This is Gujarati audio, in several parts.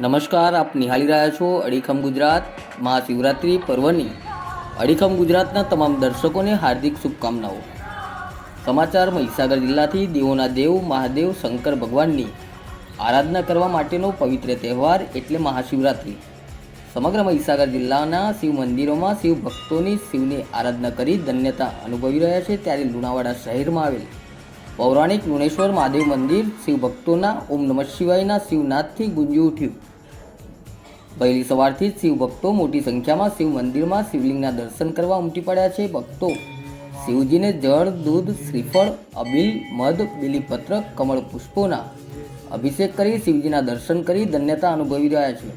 નમસ્કાર, આપ નિહાળી રહ્યા છો અડીખમ ગુજરાત મહાશિવરાત્રિ પર્વની. અડીખમ ગુજરાતના તમામ દર્શકોને હાર્દિક શુભકામનાઓ. સમાચાર મહીસાગર જિલ્લાથી દેવોના દેવ, મહાદેવ, શંકર ભગવાનની આરાધના કરવા માટેનો પવિત્ર તહેવાર એટલે મહાશિવરાત્રિ. સમગ્ર મહીસાગર જિલ્લાના શિવ મંદિરોમાં શિવ ભક્તોની શિવની આરાધના કરી ધન્યતા અનુભવી રહ્યા છે ત્યારે લુણાવાડા શહેરમાં આવેલ પૌરાણિક લુણેશ્વર મહાદેવ મંદિર શિવભક્તોના ઓમ નમઃ શિવાયના શિવનાથથી ગુંજી ઉઠ્યું. વહેલી સવારથી જ શિવભક્તો મોટી સંખ્યામાં શિવ મંદિરમાં શિવલિંગના દર્શન કરવા ઉમટી પડ્યા છે ભક્તો. શિવજીને જળ, દૂધ, શ્રીફળ, અબીલ, મધ, બીલીપત્ર, કમળ પુષ્પોના અભિષેક કરી શિવજીના દર્શન કરી ધન્યતા અનુભવી રહ્યા છે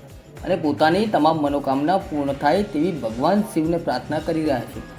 અને પોતાની તમામ મનોકામના પૂર્ણ થાય તેવી ભગવાન શિવને પ્રાર્થના કરી રહ્યા છે.